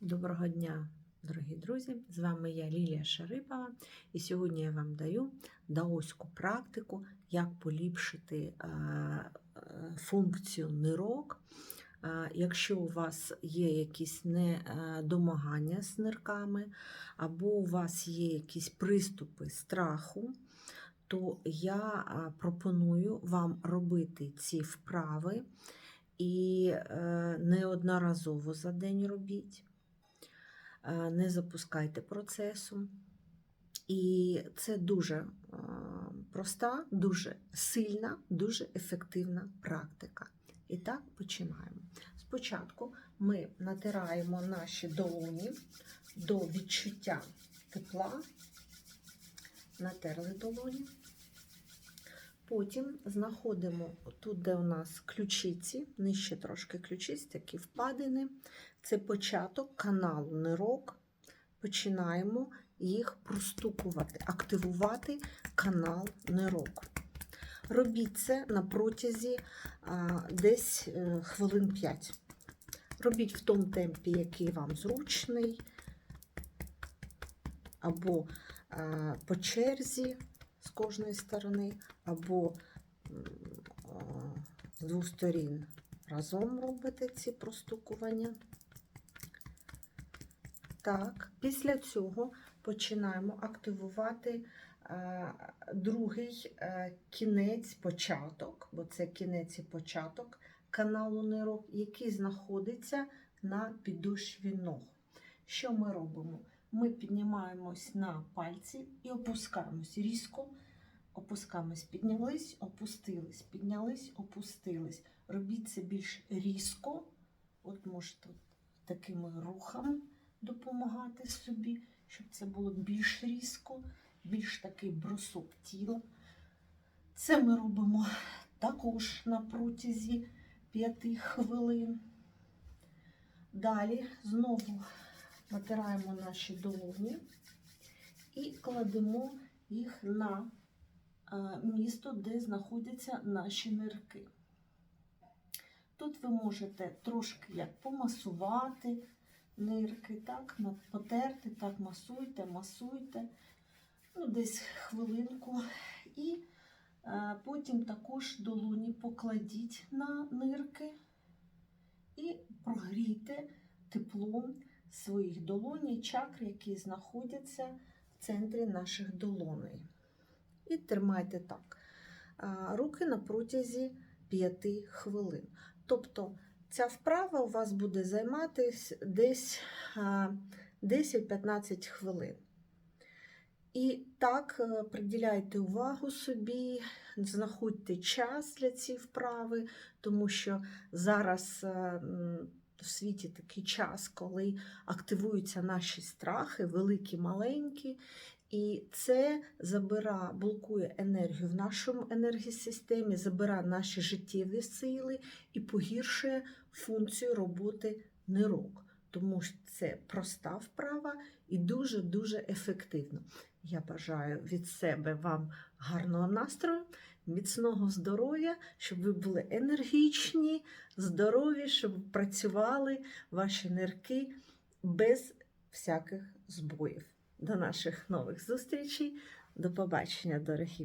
Доброго дня, дорогі друзі! З вами я Лілія Шарипова, і сьогодні я вам даю даоську практику, як поліпшити е, е, функцію нирок. Е, Якщо у вас є якісь недомагання з нирками, або у вас є якісь приступи страху, то я пропоную вам робити ці вправи і неодноразово за день робіть. Е, Не запускайте процесу. І це дуже е, проста, дуже сильна, дуже ефективна практика. І так починаємо. Спочатку ми натираємо наші долоні до відчуття тепла, натерли долоні. Потім знаходимо тут, де у нас ключиці, нижче трошки ключиць, такі впадини. Це початок каналу нирок. Починаємо їх простукувати, активувати канал нирок. Робіть це на протязі а, десь е, хвилин 5. Робіть в тому темпі, який вам зручний, або а, по черзі з кожної сторони, або з двох сторін разом робите ці простукування. Так, після цього починаємо активувати е, другий е, кінець, початок, бо це кінець і початок каналу нирок, який знаходиться на підошві ног. Що ми робимо? Ми піднімаємось на пальці і опускаємось різко. Опускаємось, піднялись, опустились, піднялись, опустились. Робіть це більш різко. От можете такими рухами допомагати собі, щоб це було більш різко, більш такий брусок тіла. Це ми робимо також на протязі 5 хвилин. Далі знову натираємо наші долоні і кладемо їх на е, місто, де знаходяться наші нирки. Тут ви можете трошки як помасувати нирки, так, потерти, так, масуйте, масуйте, ну, десь хвилинку. І е, потім також долоні покладіть на нирки і прогрійте теплом своїх долоній, чакр, які знаходяться в центрі наших долоней. І тримайте так. Руки на протязі 5 хвилин. Тобто ця вправа у вас буде займатись десь 10-15 хвилин. І так е, приділяйте увагу собі, знаходьте час для цієї вправи, тому що зараз е, в світі такий час, коли активуються наші страхи, великі, маленькі, і це забира, блокує енергію в нашому енергосистемі, забира наші життєві сили і погіршує функцію роботи нирок. Тому що це проста вправа і дуже-дуже ефективно. Я бажаю від себе вам гарного настрою, міцного здоров'я, щоб ви були енергічні, здорові, щоб працювали ваші нирки без всяких збоїв. До наших нових зустрічей. До побачення, дорогі.